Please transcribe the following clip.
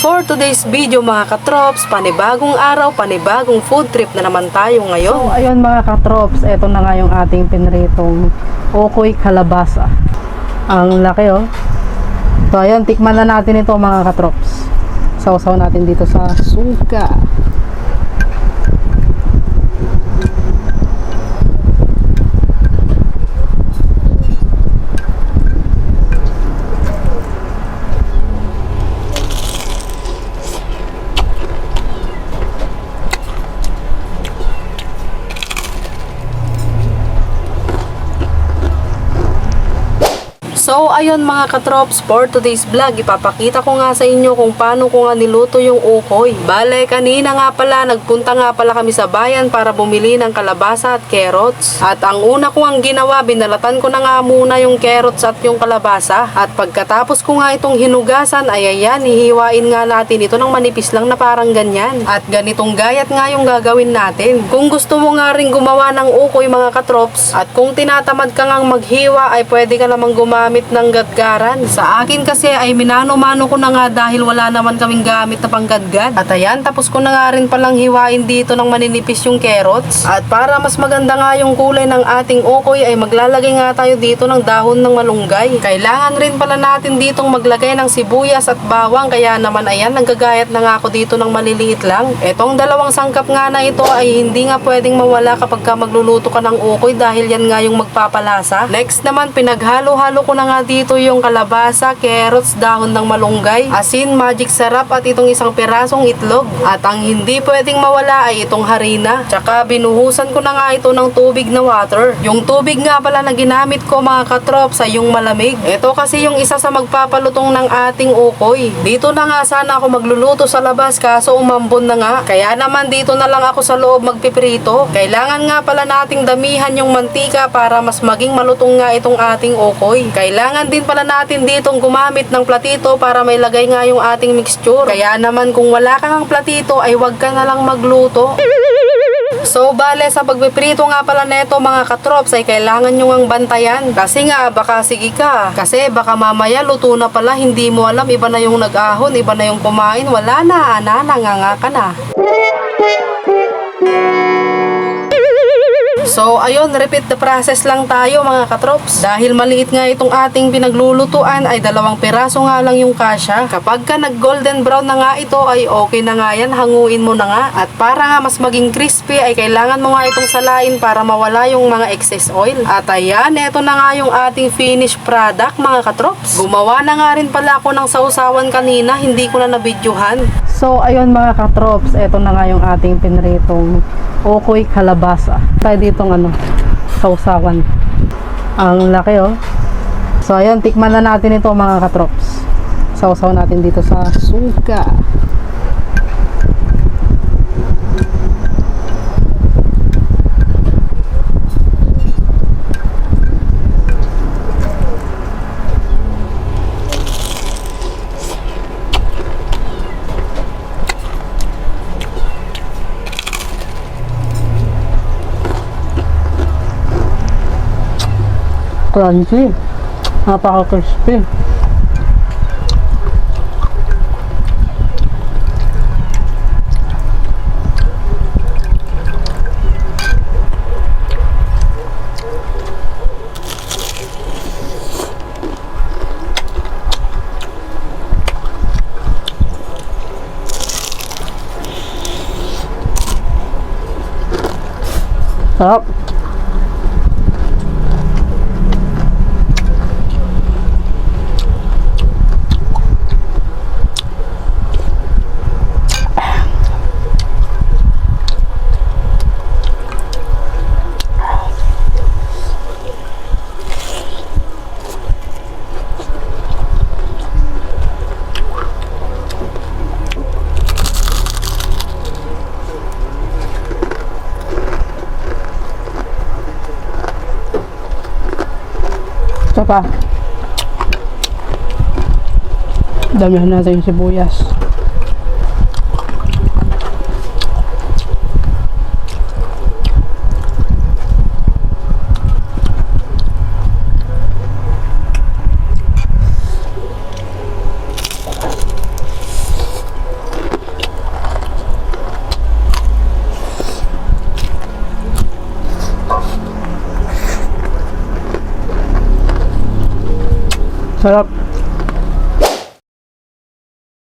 For today's video mga katrops, panibagong araw, panibagong food trip na naman tayo ngayon. So, ayun mga katrops, eto na nga yung ating pinritong okoy kalabasa. Ang laki oh. So, ayun, tikman na natin ito mga katrops. Sausaw natin dito sa suka. So, ayun mga katrops, for today's vlog, ipapakita ko nga sa inyo kung paano ko nga niluto yung ukoy. Bale, kanina nga pala, nagpunta nga pala kami sa bayan para bumili ng kalabasa at carrots. At ang una ko ang ginawa, binalatan ko na nga muna yung carrots at yung kalabasa. At pagkatapos ko nga itong hinugasan, ay ayan, hihiwain nga natin ito ng manipis lang na parang ganyan. At ganitong gayat nga yung gagawin natin. Kung gusto mo nga rin gumawa ng ukoy mga katrops, at kung tinatamad ka ngang maghiwa, ay pwede ka namang gumamit ng gatgaran. Sa akin kasi ay minano-mano ko na nga dahil wala naman kaming gamit na panggadgad. At ayan, tapos ko na nga rin palang hiwain dito ng maninipis yung carrots. At para mas maganda nga yung kulay ng ating ukoy ay maglalagay nga tayo dito ng dahon ng malunggay. Kailangan rin pala natin ditong maglagay ng sibuyas at bawang kaya naman ayan, nagagayat na nga ako dito ng maliliit lang. Etong dalawang sangkap nga na ito ay hindi nga pwedeng mawala kapag ka magluluto ka ng ukoy dahil yan nga yung magpapalasa. Next naman, pinaghalo-halo ko na nga dito yung kalabasa, carrots, dahon ng malunggay, asin, magic sarap at itong isang pirasong itlog. At ang hindi pwedeng mawala ay itong harina. Tsaka binuhusan ko na nga ito ng tubig na water. Yung tubig nga pala na ginamit ko mga katrops ay yung malamig. Ito kasi yung isa sa magpapalutong ng ating ukoy. Dito na nga sana ako magluluto sa labas kaso umambon na nga. Kaya naman dito na lang ako sa loob magpiprito. Kailangan nga pala nating damihan yung mantika para mas maging malutong nga itong ating ukoy. Kailangan din pala natin ditong gumamit ng platito para may lagay nga yung ating mixture. Kaya naman kung wala kang platito ay wag ka na lang magluto. So, bale, sa pagpiprito nga pala neto mga katrops ay kailangan nyo ngang bantayan. Kasi nga, baka sige ka. Kasi baka mamaya luto na pala, hindi mo alam, iba na yung nag-ahon, iba na yung kumain, wala na, ana, nanganga ka na. So, ayun, repeat the process lang tayo mga katrops. Dahil maliit nga itong ating pinaglulutuan ay dalawang piraso nga lang yung kasya. Kapag ka nag golden brown na nga ito ay okay na nga yan, hanguin mo na nga. At para nga mas maging crispy ay kailangan mo nga itong salain para mawala yung mga excess oil. At ayan, eto na nga yung ating finished product mga katrops. Gumawa na nga rin pala ako ng sausawan kanina, hindi ko na nabidyohan. So, ayun mga katrops, eto na nga yung ating pinritong okoy kalabasa. Tayo ditong ano, sausawan. Ang laki oh. So, ayun, tikman na natin ito mga katrops. Sausaw natin dito sa suka. Crunchy. Napaka-crispy. Sarap. Pa. Damihan natin yung sibuyas. 吃了